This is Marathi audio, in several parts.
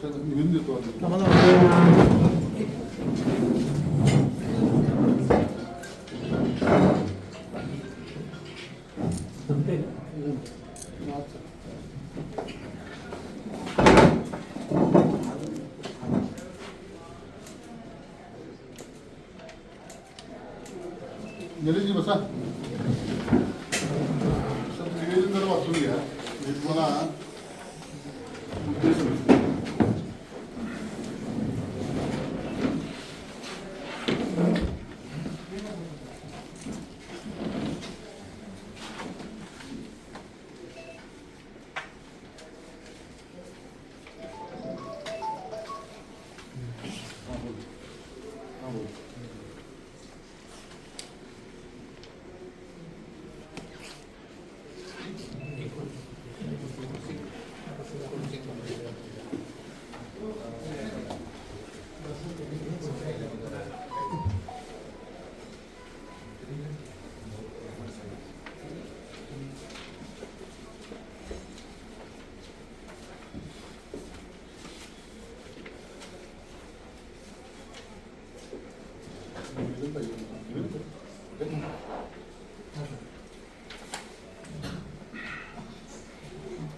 निवेदन देतो निलेशजी बसा सर निवेदन जरा वाचून घ्या मी तुम्हाला निवेदन पाहिजे. निवेदन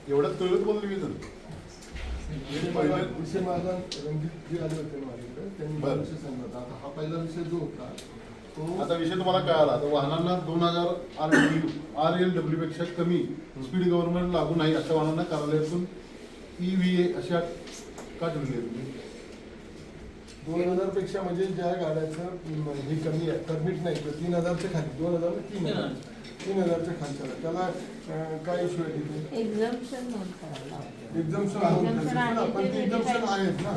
एवढ्यात कळत बोल निवेदन विषय माझा रंगीत जे आले होते माझ्याकडे त्यांनी मला. विषय सांगितला आता हा पहिला विषय जो होता तो आता विषय तुम्हाला कळाला आता वाहनांना दोन हजार आर आर एल डब्ल्यू पेक्षा कमी स्पीड गव्हर्नमेंट लागू नाही अशा वाहनांना कार्यालयातून ई व्ही ए अशा का ठेवली दोन हजारपेक्षा म्हणजे ज्या गाड्याचं हे कमी आहे परमिट नाही तर तीन हजारच्या खाली दोन हजार ना तीन हजार. तीन हजारच्या खालच्या त्याला काय इश्यू आहे तिथे? एक्झाम्पशन नोंद करायला लावते. एक्झाम्शन Exemption आहे पण ते ते एक्झाम्शन verify- आहेत ना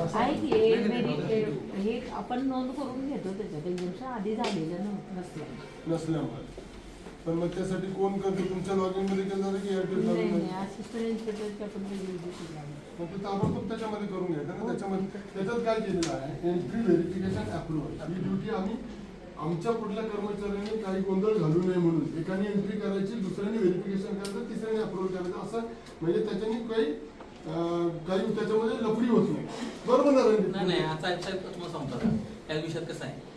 हे हे आपण नोंद करून घेतो त्याच्यात. एक्झाम्शन आधी झालेलं नसल्यामुळे. पण मग त्यासाठी कोण करतो? तुमच्या लॉगिनमध्ये केलं जातं की एअरटेल. मग ते ताबडतोब त्याच्यामध्ये करून घ्यायचं ना त्याच्यामध्ये त्याच्यात काय केलेलं आहे? एंट्री व्हेरिफिकेशन अप्रुव्हल ही ड्युटी आम्ही आमच्या कुठल्या कर्मचाऱ्यांनी काही गोंधळ घालू नये म्हणून. एकाने एंट्री करायची दुसऱ्याने व्हेरिफिकेशन करायचं तिसऱ्याने अप्रुव्हल करायचं. असं म्हणजे त्याच्याने काही काही त्याच्यामध्ये लफडी होत नाही. बरोबर ना? नाही नाही आता तुम्हाला सांगतो आता. या विषयात कसं आहे?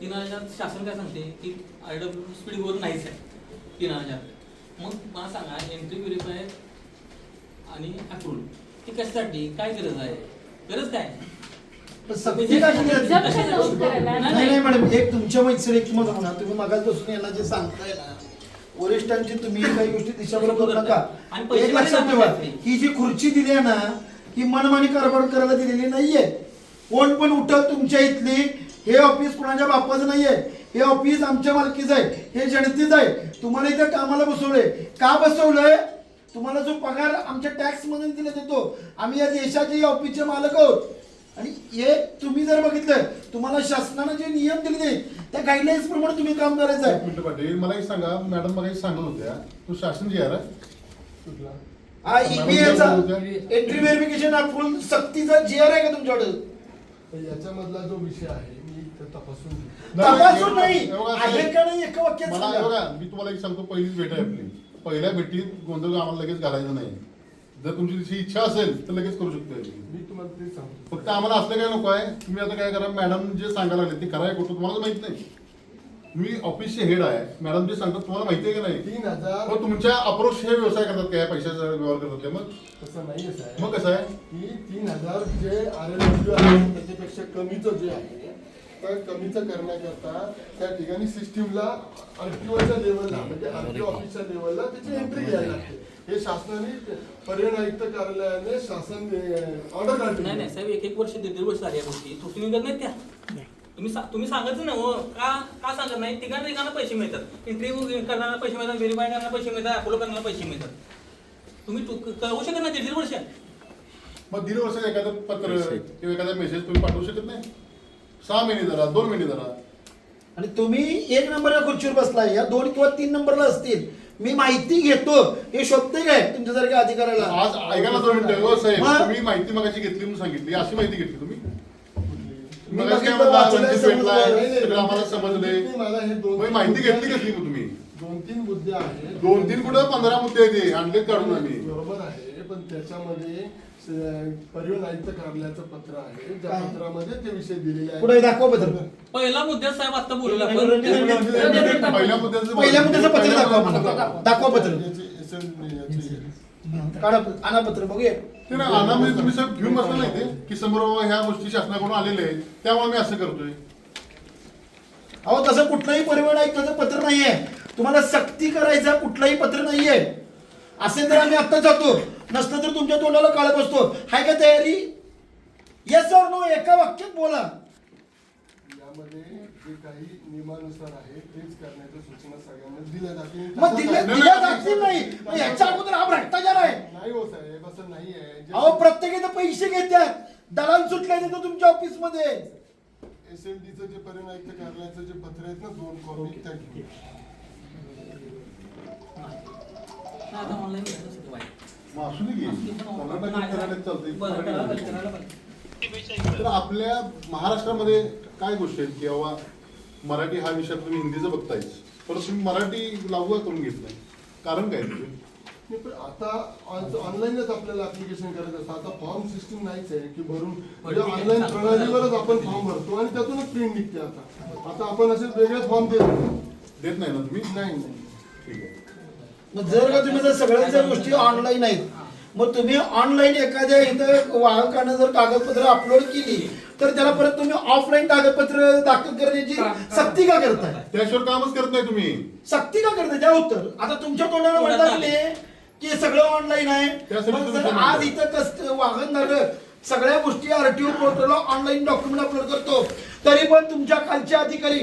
तीन हजार शासन काय सांगते की डब्ल्यू स्पीड नाहीच आहे. तीन हजार मग मला सांगा एंट्री व्हेरीफाय आणि अप्रूव्हल हे कशासाठी? काय गरज आहे? गरज काय? जाते? नाही नाही मॅडम एक तुमच्या मैत्री एक मत म्हणा तुम्ही मागासपासून यांना जे सांगताय ना वरिष्ठांची तुम्ही काही गोष्टी दिशाभूल करू नका. आणि पैसे एक लक्षात ठेवा. नाही. ही जी खुर्ची दिली आहे ना ही मनमानी कारभार करायला दिलेली नाहीये. कोण पण उठल तुमच्या इथली हे ऑफिस कोणाच्या बापाचं नाहीये. हे ऑफिस आमच्या मालकीचं आहे. हे जनतेचं आहे. तुम्हाला इथं कामाला बसवलंय. का बसवलंय? तुम्हाला जो पगार आमच्या टॅक्स मधून दिला जातो. आम्ही या देशाचे या ऑफिसचे मालक आहोत. आणि हे तुम्ही जर बघितलं तुम्हाला शासनानं जे नियम दिले त्या गाईडलाईन्स प्रमाणे तुम्ही काम करायचं आहे. मिनिट पाटील मला एक सांगा. मॅडम मला एक सांगत होत्या. तो शासन जी आहे ना, कुठला? हा ईपीएचा एंट्री व्हेरिफिकेशन अप्रूव्हल सक्तीचा जी आर आहे का तुमच्याकडे? तर याच्यामधला जो विषय आहे तपासून. नाही, तपासून एवढं- नाही. एवढं आहे नाही. का नाही एका वाक्यात मला सांगा. बघा मी तुम्हाला एक सांगतो पहिलीच भेट आहे आपली. पहिल्या भेटीत गोंधळ आम्हाला लगेच घालायचं नाही. जर तुमची तशी इच्छा असेल तर लगेच करू शकतो मी तुम्हाला ते सांगतो. फक्त आम्हाला असलं काय नको आहे तुम्ही आता काय करा मॅडम जे सांगायला लागले ते कराय कुठं तुम्हाला माहीत नाही. मी ऑफिसचे हेड आहे. मॅडम जे सांगतात तुम्हाला माहिती आहे का नाही? तीन हजार हो तुमच्या अप्रोच हे व्यवसाय करतात काय? पैशाचा व्यवहार करतात ते? मग? तसं नाहीये साहेब. मग कसं आहे? की तीन हजार जे आर एल आहे त्याच्यापेक्षा कमीचं जे आहे तर कमीचं करण्याकरता त्या ठिकाणी सिस्टीमला आरटीओच्या लेवलला म्हणजे आरटीओ ऑफिसच्या लेवलला त्याची एंट्री घ्यायला लागते. हे शासनाने पर्यटन आयुक्त कार्यालयाने शासन ऑर्डर नाही काढली नाही साहेब एक एक वर्ष दीड दीड वर्ष झाली या गोष्टी. त्रुटी निघत नाहीत त्या. तुम्ही सा- तुम्ही सांगायचं ना हो का का सांगत नाही? तिघांना तिघांना पैसे मिळतात. इंटरव्ह्यू करणारा पैसे मिळतात व्हेरीफाय करणारा पैसे मिळतात अपोलो करणारा पैसे मिळतात. तुम्ही तू- कळवू शकत नाही दीड दीड वर्ष. मग दीड वर्षात एखादं पत्र किंवा एखादा मेसेज तुम्ही पाठवू शकत नाही? सहा महिने जरा दोन महिने जरा. आणि तुम्ही एक नंबरच्या खुर्चीवर बसलाय या दोन किंवा तीन नंबरला असतील. मी माहिती घेतो. हे शोधते काय तुमच्यासारख्या अधिकाऱ्याला? आज ऐकायला दोन मिनिटं. हो साहेब मग? तुम्ही माहिती मगाशी घेतली म्हणून सांगितली. अशी माहिती घेतली तुम्ही? मी मगाशी काय बघितलं, म्हणला, वाचलंय, रणजित समजलंय. भेटलाय, नाही, नाही, सगळं आम्हाला समजले तुम्ही मला हे दोन- मग माहिती घेतली कसली मग तुम्ही? दोन तीन मुद्दे आहेत. दोन तीन कुठं? पंधरा मुद्दे आहेत ते आणलेत काढून आम्ही. बरोबर आहे पण त्याच्यामध्ये परिवहन आयुक्त कार्यालयाचं पत्र आहे. ज्या काय? पत्रामध्ये ते विषय दिलेले आहेत. पुढे दाखवा पत्र. पहिला मुद्दा साहेब आता बोलला. पहिल्या मुद्द्याचं पहिल्या मुद्द्याचं पत्र. दाखवा दाखवा पत्र. काढा आणा पत्र बघूया. ते ना अनामध्ये तुम्ही साहेब घेऊन बसला नाही ते. की समोर ह्या गोष्टी शासनाकडून आहेत. त्यामुळे मी असं करतोय. अहो तसं कुठलंही परिवहन आयुक्ताचं पत्र नाहीये. तुम्हाला सक्ती करायचं कुठलंही पत्र नाहीये. असेल तर आम्ही आत्ता जातो. नसलं तर तुमच्या तोंडाला काळ बसतो. हाय का तयारी? येस और नो एका वाक्यात बोला. यामध्ये जे काही नियमानुसार आहे तेच करण्याच्या सूचना सगळ्यांना दिल्या जातील. मग दिल्या तसं दिल्या जातील नाही. मग ह्याच्या अगोदर हा भ्रष्टाचार आहे. नाही हो साहेब असं नाही आहे. अहो प्रत्येकाचं पैसे घेतात दलाल सुटले तिथं तुमच्या ऑफिसमध्ये एस एम डीचं जे परिवहन आयुक्त कार्यालयाचं जे पत्र आहेत ना दोन कॉपी त्या घेऊन. आता ऑनलाईन. मग असू दे की कर्नाटकात करायला चालतंय. तर आपल्या महाराष्ट्रामध्ये काय गोष्टी आहेत की बाबा मराठी हा विषय तुम्ही हिंदीचं बघतायच पण तुम्ही मराठी लागू करून घेत नाही? कारण काय? नाही, पण आता ऑनलाईनच आपल्याला ऍप्लिकेशन करायचं असतं. आता फॉर्म सिस्टीम नाहीच आहे की भरून. म्हणजे ऑनलाईन प्रणालीवरच आपण फॉर्म भरतो आणि त्यातूनच प्रिंट निघते आता. आता आपण असे वेगळे फॉर्म देत नाही. देत नाही ना तुम्ही? नाही नाही. ठीक आहे. मग जर का तुम्ही जर सगळ्याच जर गोष्टी ऑनलाईन आहेत मग तुम्ही ऑनलाईन एखाद्या इथं वाहकानं जर कागदपत्र अपलोड केली तर त्याला परत तुम्ही ऑफलाईन कागदपत्र दाखल करण्याची सक्ती का करताय? त्याशिवाय कामच करत नाही तुम्ही. सक्ती का करताय? द्या उत्तर. आता तुमच्या तोंडाला थोडं म्हणतात चालेल. ते की सगळं ऑनलाईन आहे. मग जर. आज इथं कस वाहनधारक सगळ्या गोष्टी आरटीओ पोर्टलला ऑनलाईन डॉक्युमेंट अपलोड करतो तरी पण तुमच्या खालचे अधिकारी